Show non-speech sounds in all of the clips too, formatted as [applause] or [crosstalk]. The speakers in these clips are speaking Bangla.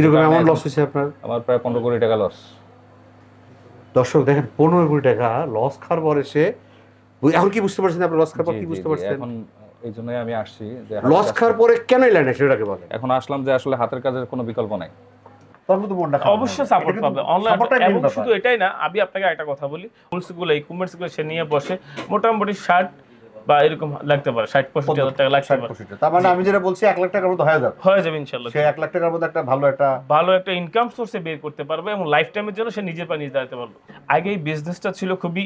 কীরকম এমন লস হয়েছে আপনার? আমার প্রায় পনেরো কোটি টাকা লস দর্শক দেখেন পনেরো কোটি টাকা লস খাওয়ার পরে সে এখন কি বুঝতে পারছেন আপনি? লস খাওয়ার পর কি বুঝতে পারছেন? এখন এই জন্যই আমি আসছি যে লস খাওয়ার পরে কেন এলেন না সেটাকে বলেন? এখন আসলাম যে আসলে হাতের কাজের কোনো বিকল্প নাই। অবশ্যই সাপোর্ট পাবে। অনলাইন এবং শুধু এটাই না আমি আপনাকে একটা কথা বলি। গুলো এই কমার্সগুলো সে নিয়ে বসে মোটামুটি ষাট বা এরকম লাগতে পারে ষাট পঁয়ষট্টি হাজার টাকা লাগতে পারে। তার মানে আমি যেটা বলছি এক লাখ টাকার মতো হয়ে যাবে। হয়ে যাবে ইনশাল্লাহ সে এক লাখ টাকার মধ্যে একটা ভালো একটা ভালো একটা ইনকাম সোর্সে বের করতে পারবে এবং লাইফ টাইমের জন্য সে নিজের পায়ে নিজে দাঁড়াতে পারবে। আগে এই বিজনেসটা ছিল খুবই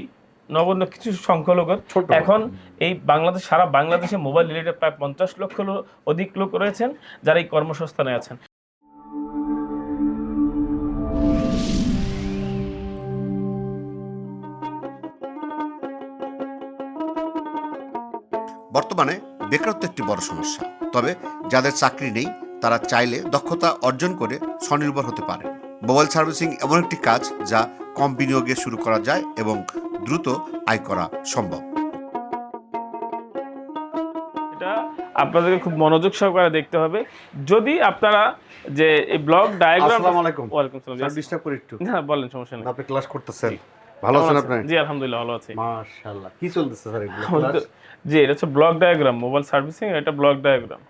নগণ্য কিছু সংখ্যালঘুর। এখন এই বাংলাদেশ সারা বাংলাদেশে মোবাইল রিলেটেড প্রায় পঞ্চাশ লক্ষ অধিক লোক রয়েছেন যারা এই কর্মসংস্থানে আছেন। বর্তমানে বেকারত্ব একটি বড় সমস্যা। তবে যাদের চাকরি নেই তারা চাইলে দক্ষতা অর্জন করে স্বনির্ভর হতে পারে। মোবাইল সার্ভিসিং এমন একটি কাজ যা কম বিনিয়োগে শুরু করা যায় এবং দ্রুত আয় করা সম্ভব। এটা আপনাদেরকে খুব মনোযোগ সহকারে দেখতে হবে। যদি আপনারা যে এই ব্লগ ডায়াগ্রাম আসসালামু আলাইকুম। ওয়ালাইকুম আসসালাম স্যার ডিস্টার্ব করি একটু। না বলেন সমস্যা নেই। আপনি ক্লাস করতেছেন। ভালো আছেন আপনি? জি আলহামদুলিল্লাহ ভালো আছি। মাশাআল্লাহ। কি চলতেছে স্যার এগুলো? জি এটা হচ্ছে ব্লক ডায়াগ্রাম মোবাইল সার্ভিসিং এটা ব্লক ডায়াগ্রাম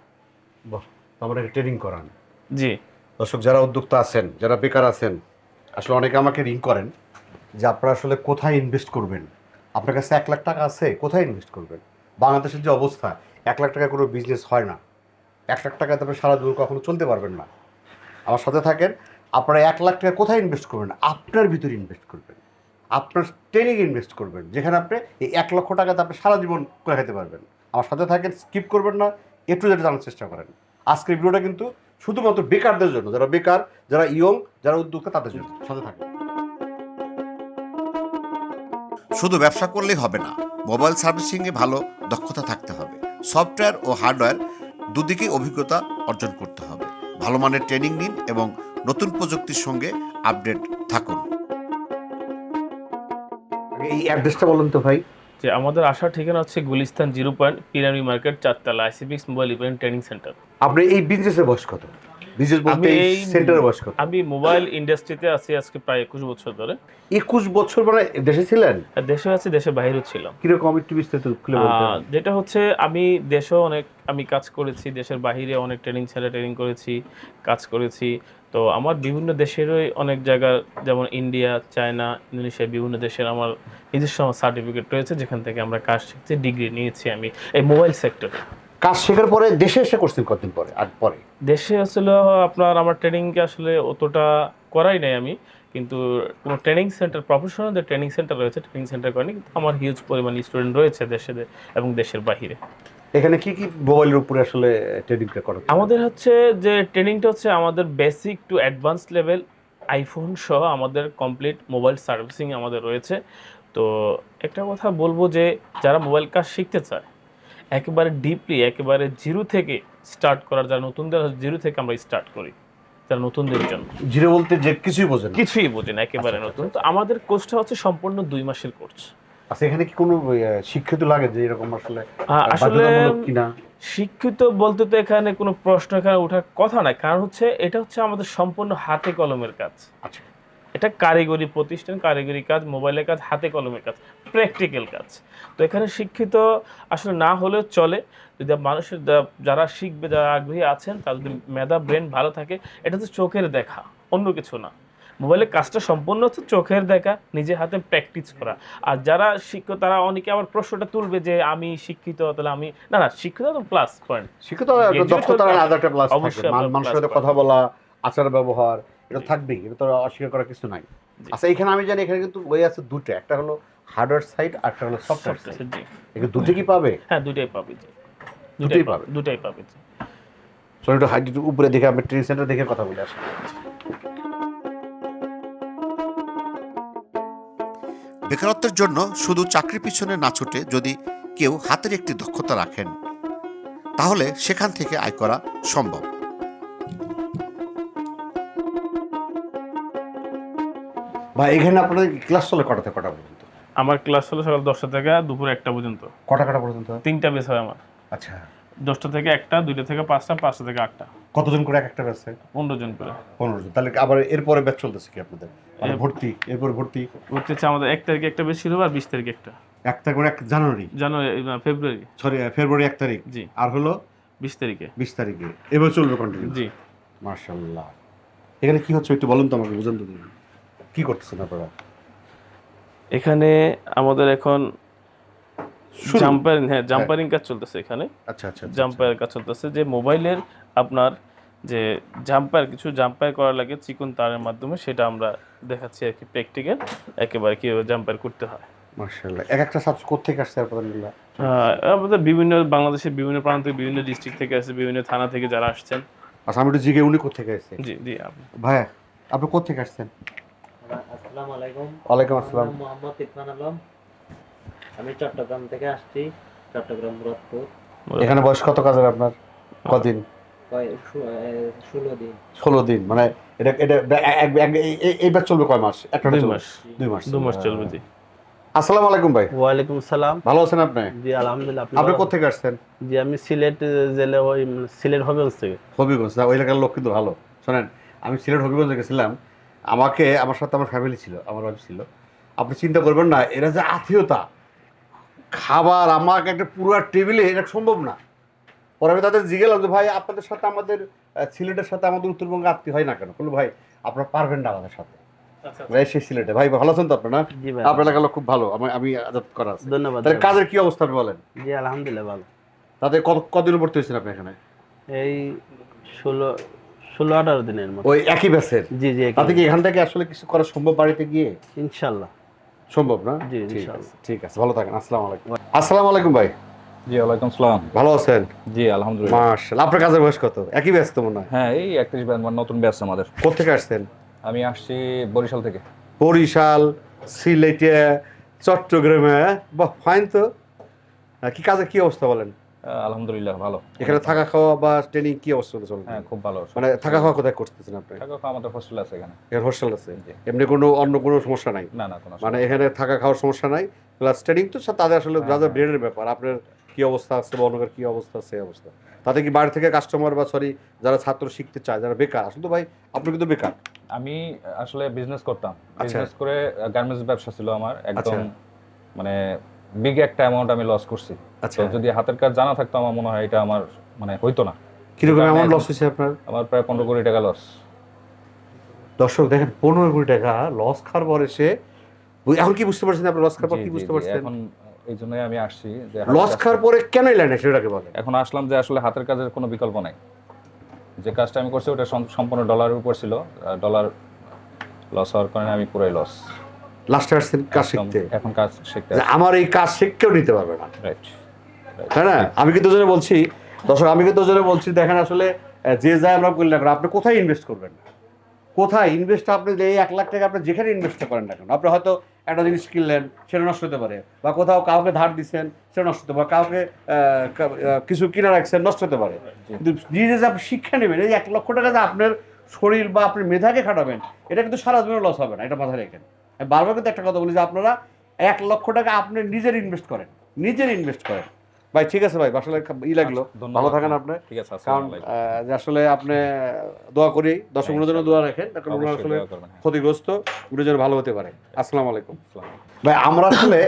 বাহ আমরা ট্রেনিং করান। জি। দর্শক যারা উদ্যোক্তা আছেন যারা বেকার আছেন আসলে অনেকে আমাকে রিং করেন যে আপনারা আসলে কোথায় ইনভেস্ট করবেন? আপনার কাছে এক লাখ টাকা আছে কোথায় ইনভেস্ট করবেন? বাংলাদেশের যে অবস্থা এক লাখ টাকা কোনো বিজনেস হয় না। এক লাখ টাকায় আপনি সারা দূর কখনো চলতে পারবেন না। আমার সাথে থাকেন আপনারা এক লাখ টাকা কোথায় ইনভেস্ট করবেন? আপনার ভিতরে ইনভেস্ট করবেন। আপনার ট্রেনিং ইনভেস্ট করবেন, যেখানে আপনি এই এক লক্ষ টাকাতে আপনি সারা জীবন করে খেতে পারবেন। আমার সাথে থাকেন স্কিপ করবেন না একটু যেটা জানার চেষ্টা করেন। আজকের ভিডিওটা কিন্তু শুধুমাত্র বেকারদের জন্য, যারা বেকার, যারা ইয়ং যারা উদ্যোক্তা, তাদের জন্য। সাথে থাকেন। শুধু ব্যবসা করলেই হবে না মোবাইল সার্ভিসিংয়ে ভালো দক্ষতা থাকতে হবে। সফটওয়্যার ও হার্ডওয়্যার দুদিকেই অভিজ্ঞতা অর্জন করতে হবে। ভালো মানের ট্রেনিং নিন এবং নতুন প্রযুক্তির সঙ্গে আপডেট থাকুন। এই অ্যাড্রেসটা বলুন তো ভাই। যে আমাদের আসার ঠিকানা হচ্ছে গুলিস্তান জিরো পয়েন্ট পিরামি মার্কেট চারতলা আইসিপিক্স মোবাইল ইভেন্ট ট্রেনিং সেন্টার আপনি এই বিজনেসের বয়স কত? বিজনেস বলতে এই এই বয়স কত আমি মোবাইল ইন্ডাস্ট্রিতে আছি আজকে প্রায় একুশ বছর ধরে। একুশ বছর মানে দেশে ছিলেন? দেশে আছি দেশের বাইরেও ছিলাম। কীরকম একটু বিস্তারিত খুলে যেটা হচ্ছে আমি দেশেও অনেক আমি কাজ করেছি দেশের বাইরে অনেক ট্রেনিং ছেলে ট্রেনিং করেছি কাজ করেছি। তো আমার বিভিন্ন দেশেরই অনেক জায়গা যেমন ইন্ডিয়া চায়না ইন্দোনেশিয়া বিভিন্ন দেশের আমার নিজস্ব আমার সার্টিফিকেট রয়েছে যেখান থেকে আমরা কাজ শিখছি ডিগ্রি নিয়েছি আমি এই মোবাইল সেক্টরে কাজ শেখার পরে দেশে এসে করছেন কতদিন পরে? আর পরে? দেশে আসলে আপনার আমার ট্রেনিংকে আসলে অতটা করাই নাই আমি। কিন্তু কোনো ট্রেনিং সেন্টার প্রফেশনাল যে ট্রেনিং সেন্টার রয়েছে ট্রেনিং সেন্টার করেনি কিন্তু আমার হিউজ পরিমাণ স্টুডেন্ট রয়েছে দেশে এবং দেশের বাহিরে। এখানে কি কি মোবাইলের উপরে আসলে ট্রেনিংটা করা আমাদের হচ্ছে যে ট্রেনিংটা হচ্ছে আমাদের basic to advance level iPhone সহ আমাদের কমপ্লিট মোবাইল সার্ভিসিং আমাদের রয়েছে। তো একটা কথা বলব যে যারা মোবাইল কাজ শিখতে চায় একেবারে ডিপলি একেবারে জিরো থেকে স্টার্ট করার যারা নতুনদের জিরো থেকে আমরা স্টার্ট করি যারা নতুনদের জন্য। জিরো বলতে যে কিছুই বোঝেন কিছুই বোঝেন একেবারে আচ্ছা, নতুন। তো আমাদের কোর্সটা হচ্ছে সম্পূর্ণ দুই মাসের কোর্স। আচ্ছা এখানে কি কোনো শিক্ষিত লাগে যে এরকম আসলে আসলে কিনা? শিক্ষিত বলতে তো এখানে কোনো প্রশ্ন এখানে ওঠার কথা না কারণ হচ্ছে এটা হচ্ছে আমাদের সম্পূর্ণ হাতে কলমের কাজ। আচ্ছা। এটা কারিগরি প্রতিষ্ঠান কারিগরি কাজ মোবাইলের কাজ হাতে কলমের কাজ প্র্যাকটিক্যাল কাজ। তো এখানে শিক্ষিত আসলে না হলেও চলে। যদি মানুষের যারা শিখবে যারা আগ্রহী আছেন তাদের যদি মেধা ব্রেন ভালো থাকে এটা হচ্ছে চোখের দেখা অন্য কিছু না। মোবাইলের কাজটা সম্পূর্ণ হচ্ছে চোখের দেখা নিজের হাতে প্র্যাকটিস করা। আর যারা শিক্ষিত তারা অনেকে আবার প্রশ্নটা তুলবে যে আমি শিক্ষিত তাহলে আমি না না শিক্ষিত তো প্লাস পয়েন্ট শিক্ষিত Graduate আলাদা একটা প্লাস অবশ্যই মান- মানুষের সাথে কথা বলা আচার ব্যবহার এটা থাকবেই এটা তো অস্বীকার করার কিছু নাই। আচ্ছা এখানে আমি জানি এখানে কিন্তু বই আছে দুটো একটা হলো হার্ডওয়্যার সাইড আর একটা হলো সফটওয়্যার সাইড জি। এগুলো দুটো কি পাবে? হ্যাঁ দুটোই পাবে জি। দুটোই পাবে। দুটোই পাবে জি। চলো একটু হাইট উপরে দেখে আমি ট্রেনিং সেন্টার দেখে কথা বলে আসি। বেকারত্বের জন্য শুধু চাকরির পিছনে না ছুটে যদি কেউ হাতের একটি দক্ষতা রাখেন তাহলে সেখান থেকে আয় করা সম্ভব। বা এখানে আপনাদের ক্লাস চলে কটাতে কটা পর্যন্ত? আমার ক্লাস চলে সকাল দশটা থেকে দুপুর একটা পর্যন্ত। কটা কটা পর্যন্ত? তিনটা বেস হয় আমার। আচ্ছা। দশটা থেকে একটা দুইটা থেকে পাঁচটা পাঁচটা থেকে আটটা। কতজন করে এক একটা ব্যাচে পনেরো জন করে। পনেরো জন। তাহলে আবার এরপরে ব্যাচ চলতেছে কি আপনাদের? মানে ভর্তি এরপর ভর্তি? ভর্তি হচ্ছে আমাদের এক তারিখে একটা বেশি হবে আর বিশ তারিখে একটা। একটা করে এক জানুয়ারি? জানুয়ারি না, ফেব্রুয়ারি। সরি ফেব্রুয়ারি এক তারিখ। জি। আর হলো? বিশ তারিখে। বিশ তারিখে। এবার চলবে কন্টিনিউ জি। মার্শাল্লাহ এখানে কি হচ্ছে একটু বলুন তো আমাকে বুঝান তো। দিন কি করতেছেন আপনারা? এখানে আমাদের এখন জাম্পারিং হ্যাঁ জাম্পারিং কাজ চলতেছে এখানে। আচ্ছা আচ্ছা আচ্ছা। জাম্পায়ার কাজ চলতেছে যে মোবাইলের আপনার যে জাম্পায়ার কিছু জাম্পায়ার করা লাগে চিকন তারের মাধ্যমে সেটা আমরা দেখাচ্ছি আর কি প্র্যাকটিক্যাল। একেবারে কীভাবে জাম্পায়ার করতে হয়। মার্শাল্লাহ এক একটা ছাত্র কোথেকে আসছে আপনাদের আহ, আমাদের বিভিন্ন বাংলাদেশের বিভিন্ন প্রান্ত থেকে বিভিন্ন ডিস্ট্রিক্ট থেকে আসছে বিভিন্ন থানা থেকে যারা আসছেন। আচ্ছা আমি একটু জিগে উনি কোথেকে আসছেন জি জি ভাইয়া আপনি কোথেকে আসছেন? আসসালামু আলাইকুম। ওয়ালাইকুম আসসালাম। মোহাম্মদ ইরফান আলম। আমি চট্টগ্রাম থেকে আসছি চট্টগ্রাম মুরাদপুর। এখানে বয়স কত কাজের আপনার? কদিন? ষোলো দিন। ষোলো দিন মানে এটা এটা এইবার চলবে কয় মাস? একটা দুই মাস। দুই মাস। দু মাস চলবে জি। আসসালামু আলাইকুম ভাই। ওয়ালাইকুম সালাম। ভালো আছেন আপনি? জি আলহামদুলিল্লাহ আপনি আপনি ভালো কোথেকে আসছেন? জি আমি সিলেট জেলে ওই সিলেট হবিগঞ্জ থেকে। হবিগঞ্জ না ওই এলাকার লোক কিন্তু ভালো। শোনেন আমি সিলেট হবিগঞ্জে গেছিলাম। আমাকে আমার সাথে আমার ফ্যামিলি ছিল আমার ওয়াইফ ছিল। আপনি চিন্তা করবেন না এরা যে আত্মীয়তা খাবার আমাকে একটা পুরো টেবিলে এটা সম্ভব না। পরে আমি তাদের জিগেলাম যে ভাই আপনাদের সাথে আমাদের সিলেটের সাথে আমাদের উত্তরবঙ্গে আত্মীয় হয় না কেন? বলল ভাই আপনারা পারবেন না আমাদের সাথে। ভাই সেই সিলেটে ভাই ভালো আছেন তো আপনারা? জি ভাই আপনার এলাকার খুব ভালো। আমি আমি আজাদ করা আছে। ধন্যবাদ তাহলে কাজের কি অবস্থা আপনি বলেন? জি আলহামদুলিল্লাহ ভালো। তাদের কত কদিন ভর্তি হয়েছেন আপনি এখানে? এই ষোলো ষোলো আঠারো দিনের মতো। ওই একই ব্যাচের জি জি তাতে কি এখান থেকে আসলে কিছু করা সম্ভব বাড়িতে গিয়ে? ইনশাল্লাহ। সম্ভব না? জি, ঠিক আছে ঠিক আছে ভালো থাকেন আসসালামু আলাইকুম। আসসালামু আলাইকুম ভাই। জি ওয়ালাইকুম সালাম ভালো আছেন? জি আলহামদুলিল্লাহ। মার্শাল্লাহ আপনার কাজের বয়স কত? একই ব্যস্ত মনে হয়? হ্যাঁ এই একত্রিশ ব্যাচ মানে নতুন ব্যাচ আমাদের। কোথেকে আসছেন? আমি আসছি বরিশাল থেকে। বরিশাল সিলেটে চট্টগ্রামে বাহ ফাইন তো। কি কাজের কি অবস্থা বলেন? আলহামদুলিল্লাহ ভালো। এখানে থাকা খাওয়া বা ট্রেনিং কি অবস্থা চলছে? হ্যাঁ খুব ভালো। মানে থাকা খাওয়া কোথায় করতেছেন আপনি? থাকা খাওয়া আমাদের হোস্টেল আছে এখানে। এখানে হোস্টেল আছে? এমনি কোনো অন্য কোনো সমস্যা নাই? না না কোনো মানে এখানে থাকা খাওয়ার সমস্যা নাই প্লাস ট্রেনিং তো তাদের আসলে হ্যাঁ, যাদের হ্যাঁ। ব্রেনের ব্যাপার আপনার কি অবস্থা আছে বা অন্যের কি অবস্থা আছে অবস্থা। তাতে কি বাড়ি থেকে কাস্টমার বা সরি যারা ছাত্র শিখতে চায় যারা বেকার আসলে তো ভাই আপনি কিন্তু বেকার। আমি আসলে বিজনেস করতাম। আচ্ছা। বিজনেস করে গার্মেন্টস ব্যবসা ছিল আমার একদম আচ্ছা। মানে বিগ একটা অ্যামাউন্ট আমি লস করছি। আচ্ছা। যদি হাতের কাজ জানা থাকতো আমার মনে হয় এটা আমার মানে হইতো না। কীরকম এমন লস হয়েছে আপনার? আমার প্রায় পনেরো কোটি টাকা লস দর্শক দেখেন পনেরো কোটি টাকা লস খাওয়ার পরে সে এখন কি বুঝতে পারছেন আপনি? লস খাওয়ার পর কি বুঝতে পারছেন? এখন এই জন্যই আমি আসছি যে লস খাওয়ার পরে কেন এলেন সেটাকে বলেন। এখন আসলাম যে আসলে হাতের কাজের কোনো বিকল্প নাই। যে কাজটা আমি করছি ওটা সম- সম্পূর্ণ ডলারের উপর ছিল। ডলার লস হওয়ার কারণে আমি পুরাই লস লাস্টে আসছেন কাজ শিখতে। এখন কাজ শিখতে আমার এই কাজ শিখতেও নিতে পারবে না। রাইট তাই না? আমি কিন্তু ওজনে বলছি দর্শক আমি কিন্তু ওজনে বলছি দেখেন আসলে যে যায় আমরা বললাম আপনি কোথায় ইনভেস্ট করবেন না? কোথায় ইনভেস্ট আপনি যে এই এক লাখ টাকা আপনি যেখানে ইনভেস্ট করেন না কেন? আপনি হয়তো একটা জিনিস কিনলেন সেটা নষ্ট হতে পারে। বা কোথাও কাউকে ধার দিচ্ছেন সেটা নষ্ট হতে পারে। কাউকে কিছু কিনে রাখছেন নষ্ট হতে পারে। কিন্তু নিজে যে আপনি শিক্ষা নেবেন এই এক লক্ষ টাকা যে আপনার শরীর বা আপনার মেধাকে খাটাবেন এটা কিন্তু সারা জীবনে লস হবে না এটা মাথায় রেখেন। বারবার কিন্তু একটা কথা বলি যে আপনারা এক লক্ষ টাকা আপনি নিজের ইনভেস্ট করেন নিজের ইনভেস্ট করেন। ভাই ঠিক আছে ভাই আসলে ই লাগল। ভালো থাকেন আপনি। ঠিক আছে কারণ আসলে আপনি দোয়া করি দর্শক জন্য দোয়া রাখেন কারণ ওনারা আসলে হ্যাঁ। ক্ষতিগ্রস্ত উনি যেন ভালো হতে পারে। আসসালামু আলাইকুম। ভাই আমরা আসলে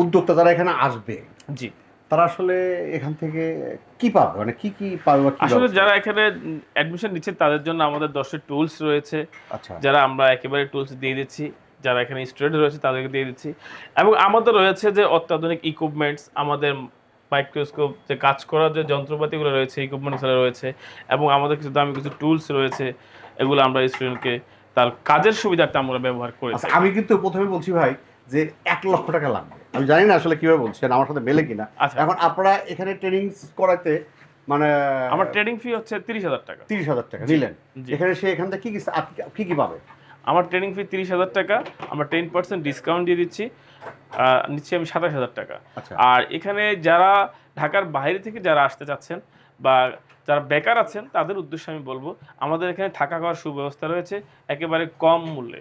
উদ্যোক্তা যারা এখানে আসবে জি। তারা আসলে এখান থেকে কি পাবে? মানে কি কি পাবে আসলে যারা এখানে অ্যাডমিশন নিচ্ছে তাদের জন্য আমাদের দশের টুলস রয়েছে। আচ্ছা। যারা আমরা একেবারে টুলস দিয়ে দিচ্ছি। যারা এখানে স্টুডেন্ট রয়েছে তাদেরকে দিয়ে দিচ্ছি। এবং আমাদের রয়েছে যে অত্যাধুনিক ইকুইপমেন্টস আমাদের মাইক্রোস্কোপ যে কাজ করার যে যন্ত্রপাতিগুলো রয়েছে ইকুইপমেন্টসগুলো রয়েছে এবং আমাদের কিছু দামি কিছু টুলস রয়েছে এগুলো আমরা স্টুডেন্টকে তার কাজের সুবিধাটা আমরা ব্যবহার করে আচ্ছা আমি কিন্তু প্রথমে বলছি ভাই যে এক লক্ষ টাকা লাগবে আমি জানি না আসলে কীভাবে বলছেন আমার সাথে মেলে কিনা। আচ্ছা। এখন আপনারা এখানে ট্রেনিং করাতে মানে আমার ট্রেনিং ফি হচ্ছে তিরিশ হাজার টাকা। তিরিশ হাজার টাকা নিলেন। এখানে সে এখান থেকে কি কি কি পাবে? আমার ট্রেনিং ফি তিরিশ হাজার টাকা আমরা টেন পার্সেন্ট ডিসকাউন্ট দিয়ে দিচ্ছি নিচ্ছি আমি সাতাশ হাজার টাকা। আচ্ছা। আর এখানে যারা ঢাকার বাইরে থেকে যারা আসতে চাচ্ছেন বা যারা বেকার আছেন তাদের উদ্দেশ্যে আমি বলব আমাদের এখানে থাকা খাওয়ার সুব্যবস্থা রয়েছে একেবারে কম মূল্যে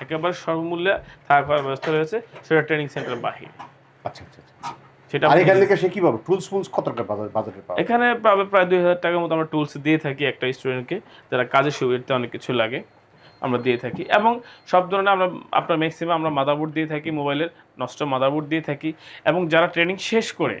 একেবারে সর্বমূল্যে থাকা খাওয়ার ব্যবস্থা রয়েছে সেটা ট্রেনিং সেন্টার বাহিরে। আচ্ছা আচ্ছা আচ্ছা। সেটা আর এখান থেকে সে কি পাবে? টুলস ফুলস কত টাকা বাজার- পাবে? এখানে পাবে প্রায় দুই হাজার টাকার মতো আমরা টুলস দিয়ে থাকি একটা স্টুডেন্টকে যারা কাজের সুবিধাতে অনেক কিছু লাগে। আমরা দিয়ে থাকি। এবং সব ধরনের আমরা, আপনার ম্যাক্সিমাম আমরা মাদারবোর্ড দিয়ে থাকি মোবাইলের নষ্ট মাদারবোর্ড দিয়ে থাকি। এবং যারা ট্রেনিং শেষ করে,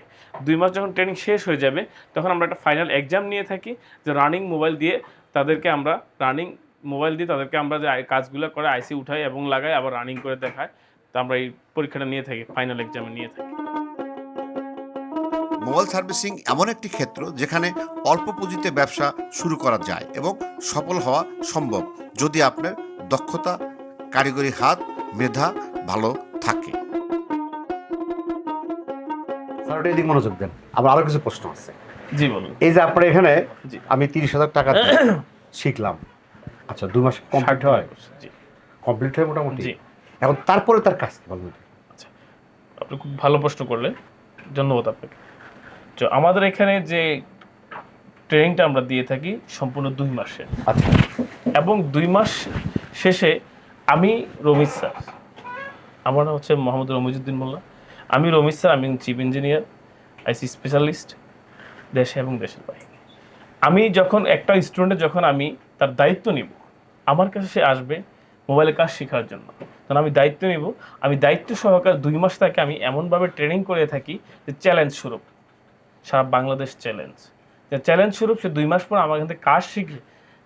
দুই মাস যখন ট্রেনিং শেষ হয়ে যাবে, তখন আমরা একটা ফাইনাল এক্সাম নিয়ে থাকি, যে রানিং মোবাইল দিয়ে তাদেরকে আমরা রানিং মোবাইল দিয়ে তাদেরকে আমরা যে কাজগুলো করে আইসি উঠাই এবং লাগাই, আবার রানিং করে দেখাই। তো আমরা এই পরীক্ষাটা নিয়ে থাকি ফাইনাল এক্সামে নিয়ে থাকি। মোবাইল সার্ভিসিং এমন একটি ক্ষেত্র যেখানে অল্প পুঁজিতে ব্যবসা শুরু করা যায় এবং সফল হওয়া সম্ভব যদি আপনার দক্ষতা কারিগরি হাত মেধা ভালো থাকে। স্যার ওটা এদিক মনোযোগ দেন। আমার আরও কিছু প্রশ্ন আছে। জি বলুন। এই যে আপনার এখানে আমি তিরিশ হাজার টাকা [clears throat] শিখলাম। আচ্ছা দুই মাস কমপ্লিট হয়? জি। কমপ্লিট হয় মোটামুটি? এখন তারপরে তার কাজ কি বলুন? আপনি খুব ভালো প্রশ্ন করলেন। ধন্যবাদ আপনাকে। তো আমাদের এখানে যে ট্রেনিংটা আমরা দিয়ে থাকি সম্পূর্ণ দুই মাসে। আচ্ছা। এবং দুই মাস শেষে আমি রমিত স্যার। আমার নাম হচ্ছে মোহাম্মদ রমিজুদ্দিন মোল্লা। আমি রমিত স্যার আমি চিফ ইঞ্জিনিয়ার আইসি স্পেশালিস্ট দেশে এবং দেশের বাইরে। আমি যখন একটা স্টুডেন্টের যখন আমি তার দায়িত্ব নিব আমার কাছে সে আসবে মোবাইলে কাজ শেখার জন্য। তখন আমি দায়িত্ব নিব। আমি দায়িত্ব সহকার দুই মাস তাকে আমি এমনভাবে ট্রেনিং করে থাকি যে চ্যালেঞ্জ স্বরূপ। সারা বাংলাদেশ চ্যালেঞ্জ যে চ্যালেঞ্জ স্বরূপ সে দুই মাস পর আমার এখান থেকে কাজ শিখে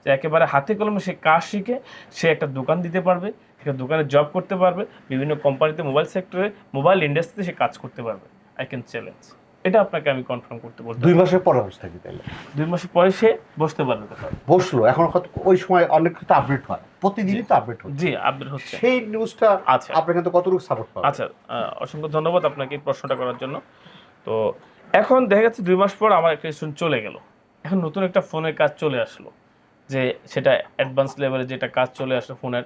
যে একেবারে হাতে কলমে সে কাজ শিখে সে একটা দোকান দিতে পারবে একটা দোকানে জব করতে পারবে বিভিন্ন কোম্পানিতে মোবাইল সেক্টরে মোবাইল ইন্ডাস্ট্রিতে সে কাজ করতে পারবে। আই ক্যান চ্যালেঞ্জ এটা আপনাকে আমি কনফার্ম করতে বলতে দুই মাসের পরে অবস্থা থাকি তাহলে? দুই মাসের পরে সে বসতে পারবে বসল। এখন ওই সময় অনেক কিছু আপডেট হয়। প্রতিদিনই তো আপডেট হচ্ছে। জি আপডেট হচ্ছে। সেই নিউজটা আচ্ছা। আপনার কিন্তু কতটুকু সাপোর্ট পাবে আচ্ছা অসংখ্য ধন্যবাদ আপনাকে এই প্রশ্নটা করার জন্য। তো এখন দেখা যাচ্ছে দুই মাস পর আমার একটা স্টুডেন্ট চলে গেল। এখন নতুন একটা ফোনের কাজ চলে আসলো। যে সেটা অ্যাডভান্স লেভেলে যেটা কাজ চলে আসলো ফোনের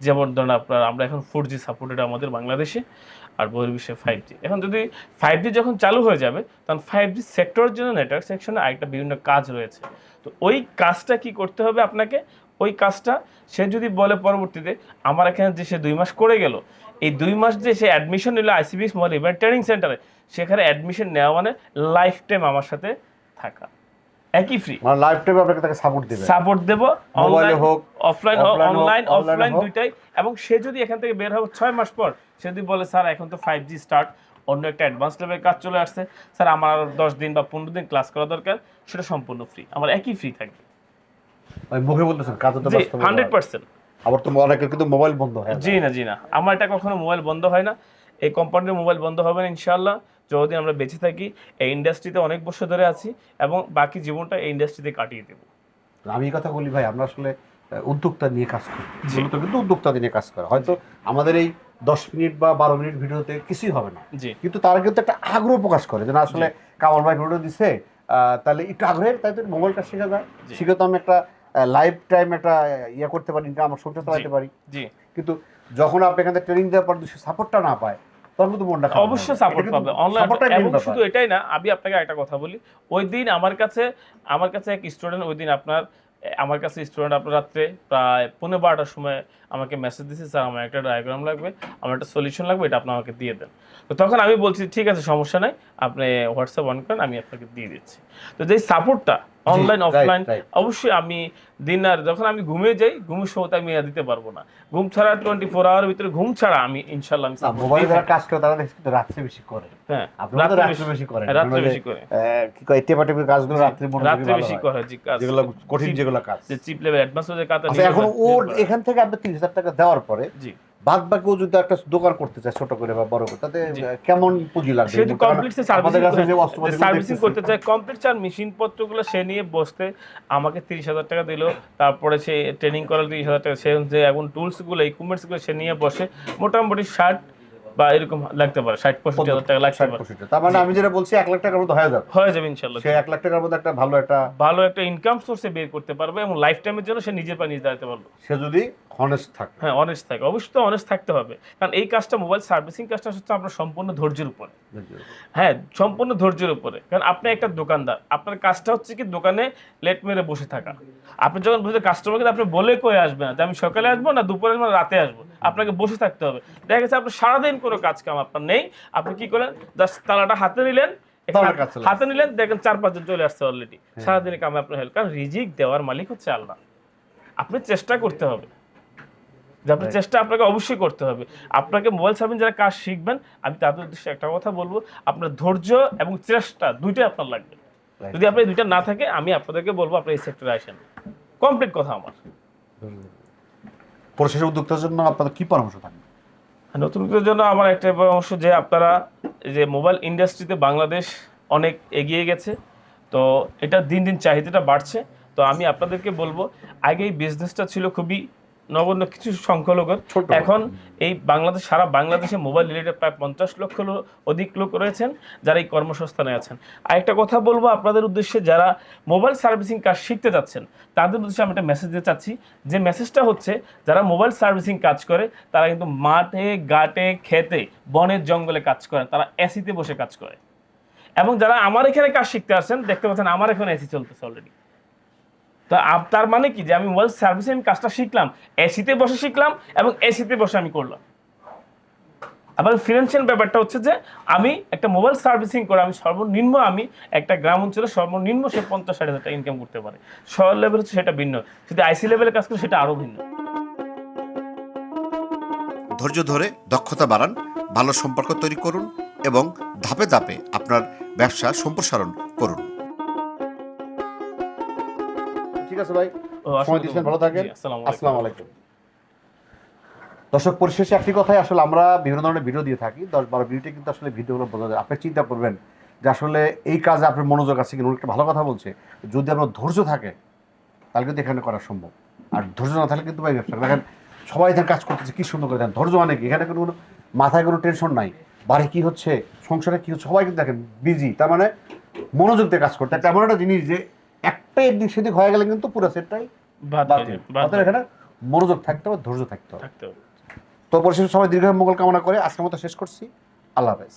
যেমন ধরেন আপনার আমরা এখন ফোর জি সাপোর্টেড আমাদের বাংলাদেশে আর বহির্বিশ্বে ফাইভ জি এখন যদি ফাইভ জি যখন চালু হয়ে যাবে, তখন ফাইভ জি সেক্টরের জন্য নেটওয়ার্ক সেকশনে আরেকটা বিভিন্ন কাজ রয়েছে। তো ওই কাজটা কি করতে হবে আপনাকে? ওই কাজটা সে যদি বলে পরবর্তীতে আমার এখানে যে সে দুই মাস করে গেল এই দুই মাস যে সে অ্যাডমিশন নিল আইসিবিএস মোবাইল ইভেন্ট ট্রেনিং সেন্টারে সেখানে অ্যাডমিশন নেওয়া মানে লাইফ টাইম আমার সাথে থাকা। একই ফ্রি মানে লাইফ টাইমে আপনাকে তাকে সাপোর্ট দেবে। সাপোর্ট দেব মোবাইলে হোক অফলাইন হোক, অনলাইন অফলাইন। দুইটাই। এবং সে যদি এখান থেকে বের হবে ছয় মাস পর সে যদি বলে স্যার এখন তো ফাইভ জি স্টার্ট অন্য একটা অ্যাডভান্স লেভেলের কাজ চলে আসছে। স্যার আমার আরও দশ দিন বা পনেরো দিন ক্লাস করা দরকার সেটা সম্পূর্ণ ফ্রি আমার একই ফ্রি থাকবে মুখে বলতেছেন কাজে তো বাস্তবে হান্ড্রেড পার্সেন্ট আবার তো অনেকের কিন্তু মোবাইল বন্ধ হয় জি না জি না। আমার এটা কখনো মোবাইল বন্ধ হয় না। এই কোম্পানির মোবাইল বন্ধ হবে না ইনশাল্লাহ যতদিন আমরা বেঁচে থাকি এই ইন্ডাস্ট্রিতে অনেক বছর ধরে আছি এবং বাকি জীবনটা এই ইন্ডাস্ট্রিতে কাটিয়ে দেবো। আমি কথা বলি ভাই আমরা আসলে উদ্যোক্তা নিয়ে কাজ করি। মূলত কিন্তু উদ্যোক্তা নিয়ে কাজ করে। হয়তো আমাদের এই দশ মিনিট বা বারো মিনিট ভিডিওতে কিছুই হবে না। কিন্তু তারা কিন্তু একটা আগ্রহ প্রকাশ করে যে না আসলে কামাল ভাই ভিডিও দিছে তাহলে একটু আগ্রহের তাই তো মোবাইলটা শেখা যায়। শিখে তো আমি একটা লাইফ টাইম একটা ইয়ে করতে পারি না আমার সংসার চালাতে পারি। কিন্তু যখন আপনি এখান থেকে ট্রেনিং দেওয়ার পর যদি সাপোর্টটা না পায় তখন কিন্তু মনটা অবশ্যই সাপোর্ট পাবে। অনলাইন এবং শুধু এটাই না আমি আপনাকে একটা কথা বলি। ওই দিন আমার কাছে আমার কাছে এক স্টুডেন্ট ওই দিন আপনার আমার কাছে স্টুডেন্ট আপনার রাত্রে প্রায় পনেরো বারোটার সময় আমাকে মেসেজ দিচ্ছে স্যার আমার একটা ডায়াগ্রাম লাগবে আমার একটা সলিউশন লাগবে এটা আপনি আমাকে দিয়ে দেন। তো তখন আমি বলছি ঠিক আছে সমস্যা নাই আপনি হোয়াটসঅ্যাপ অন করেন আমি আপনাকে দিয়ে দিচ্ছি। তো যে সাপোর্টটা অনলাইন অফলাইন অবশ্যই আমি দিন আর যখন আমি ঘুমিয়ে যাই ঘুমের সময়তে আমি দিতে পারব না। ঘুম ছাড়া টোয়েন্টি ফোর আওয়ার ভিতরে ঘুম ছাড়া আমি ইনশাল্লাহ support যারা কাজ করে তারা কিন্তু রাত্রে বেশি করে। হ্যাঁ আপনারা রাত্রে বেশি- হ্যাঁ, রাত্রে বেশি করে কি কয় টেপাটেপি কাজগুলো রাত্রে রাত্রে বেশি করে জি কাজ। যেগুলো কঠিন যেগুলো কাজ। যে চিপ লেভেল অ্যাডভান্স যে কাজ আচ্ছা এখন ওর এখান থেকে আপনি তিরিশ হাজার টাকা দেওয়ার পরে জি। বাদ বাকি ও যদি একটা দোকান করতে চায় ছোট করে বা বড় করে তাতে কেমন পুঁজি লাগবে? সে কমপ্লিট আমাদের কাছে যে সার্ভিসিং করতে চায় কমপ্লিট চার মেশিন পত্রগুলো সে নিয়ে বসতে আমাকে তিরিশ হাজার টাকা দিল তারপরে সে ট্রেনিং করার তিরিশ হাজার টাকা। সে যে এখন টুলসগুলো ইকুইপমেন্টসগুলো সে নিয়ে বসে মোটামুটি ষাট বা এরকম লাগতে পারে ষাট পঁয়ষট্টি হাজার টাকা লাগতে পারে। তার মানে আমি যেটা বলছি এক লাখ টাকার মধ্যে হয়ে যাবে। হয়ে যাবে ইনশাল্লাহ। সে এক লাখ টাকার মধ্যে একটা ভালো একটা ভালো একটা ইনকাম সোর্সে বের করতে পারবে এবং লাইফ টাইমের জন্য সে নিজের পা নিজে দাঁড়াতে পারবে। সে যদি হনেস্ট থাকে। হ্যাঁ অনেস্ট থাকে। অবশ্যই তো অনেস্ট থাকতে হবে। কারণ এই কাজটা মোবাইল সার্ভিসিং কাজটা হচ্ছে আপনার সম্পূর্ণ ধৈর্যের উপরে। হ্যাঁ সম্পূর্ণ ধৈর্যের উপরে। কারণ আপনি একটা দোকানদার আপনার কাজটা হচ্ছে কি দোকানে লেট মেরে বসে থাকা। আপনি যখন বুঝতে কাস্টমারকে আপনি বলে কয়ে আসবেন না যে আমি সকালে আসব না দুপুরে আসব রাতে আসব। আপনাকে বসে থাকতে হবে। দেখা গেছে আপনার সারাদিন কোনো কাজ কাম আপনার নেই। আপনি কি করেন জাস্ট তালাটা হাতে নিলেন। হাতে নিলেন দেখেন চার পাঁচজন চলে আসছে অলরেডি সারাদিনের কামে আপনার হেল্প কারণ রিজিক দেওয়ার মালিক হচ্ছে আল্লাহ। আপনি চেষ্টা করতে হবে। যে আপনার চেষ্টা আপনাকে অবশ্যই করতে হবে। আপনাকে মোবাইল সার্ভিস যারা কাজ শিখবেন আমি তাদের উদ্দেশ্যে একটা কথা বলব। আপনার ধৈর্য এবং চেষ্টা দুইটাই আপনার লাগবে। যদি আপনার দুইটা না থাকে আমি আপনাদেরকে বলব আপনি এই সেক্টরে আসেন। কমপ্লিট কথা আমার। পরিশেষে উদ্যোক্তার জন্য আপনাদের কি পরামর্শ থাকবে? নতুন উদ্যোগের জন্য আমার একটা পরামর্শ যে আপনারা যে মোবাইল ইন্ডাস্ট্রিতে বাংলাদেশ অনেক এগিয়ে গেছে, তো এটা দিন দিন চাহিদাটা বাড়ছে। তো আমি আপনাদেরকে বলব, আগে এই বিজনেসটা ছিল খুবই নগণ্য কিছু সংখ্যালঘুর। ছোট। এখন এই বাংলাদেশ সারা বাংলাদেশে মোবাইল রিলেটেড প্রায় পঞ্চাশ লক্ষ লো- অধিক লোক রয়েছেন যারা এই কর্মসংস্থানে আছেন। আরেকটা কথা বলব আপনাদের উদ্দেশ্যে যারা মোবাইল সার্ভিসিং কাজ শিখতে যাচ্ছেন তাদের উদ্দেশ্যে আমি একটা মেসেজ দিতে চাচ্ছি। যে মেসেজটা হচ্ছে যারা মোবাইল সার্ভিসিং কাজ করে তারা কিন্তু মাঠে ঘাটে খেতে বনের জঙ্গলে কাজ করে তারা এসিতে বসে কাজ করে। এবং যারা আমার এখানে কাজ শিখতে আসছেন দেখতে পাচ্ছেন আমার এখানে এসি চলতেছে অলরেডি তো তার মানে কি যে আমি মোবাইল সার্ভিসিং কাজটা শিখলাম এসিতে বসে শিখলাম এবং এসিতে বসে আমি করলাম। আবার ফিনান্সিয়াল ব্যাপারটা হচ্ছে যে আমি একটা মোবাইল সার্ভিসিং করে আমি সর্বনিম্ন আমি একটা গ্রাম অঞ্চলে সর্বনিম্ন সে পঞ্চাশ ষাট হাজার টাকা ইনকাম করতে পারে। শহর লেভেল হচ্ছে সেটা ভিন্ন। যদি আইসি লেভেলে কাজ করে সেটা আরও ভিন্ন। ধৈর্য ধরে দক্ষতা বাড়ান, ভালো সম্পর্ক তৈরি করুন এবং ধাপে ধাপে আপনার ব্যবসা সম্প্রসারণ করুন। ঠিক আছে ভাই? সময় দিচ্ছেন ভালো থাকেন। আসসালামু আলাইকুম। দর্শক পরিশেষে একটি কথাই আসলে আমরা বিভিন্ন ধরনের ভিডিও দিয়ে থাকি। দশ বারো কিন্তু আসলে ভিডিওগুলো বোঝা যায়। আপনি চিন্তা করবেন যে আসলে এই কাজে আপনার মনোযোগ আছে কিনা? একটা ভালো কথা বলছে। যদি আপনার ধৈর্য থাকে তাহলে কিন্তু এখানে করা সম্ভব। আর ধৈর্য না থাকলে কিন্তু ভাই ব্যবসা দেখেন সবাই এখানে কাজ করতেছে কি সুন্দর করে। দেন ধৈর্য মানে কি? এখানে কোনো মাথায় কোনো টেনশন নাই। বাড়ি কি হচ্ছে সংসারে কি হচ্ছে সবাই কিন্তু দেখেন বিজি তার মানে মনোযোগ দিয়ে কাজ করতে একটা এমন একটা জিনিস যে একটা এদিক সেদিক হয়ে গেলে কিন্তু পুরো সেটটাই বাতিল এখানে মনোযোগ থাকতে হবে ধৈর্য থাকতে হবে। থাকতে হবে। তো পরিশেষে সবাই দীর্ঘ মঙ্গল কামনা করে আজকের মতো শেষ করছি। আল্লাহ হাফেজ।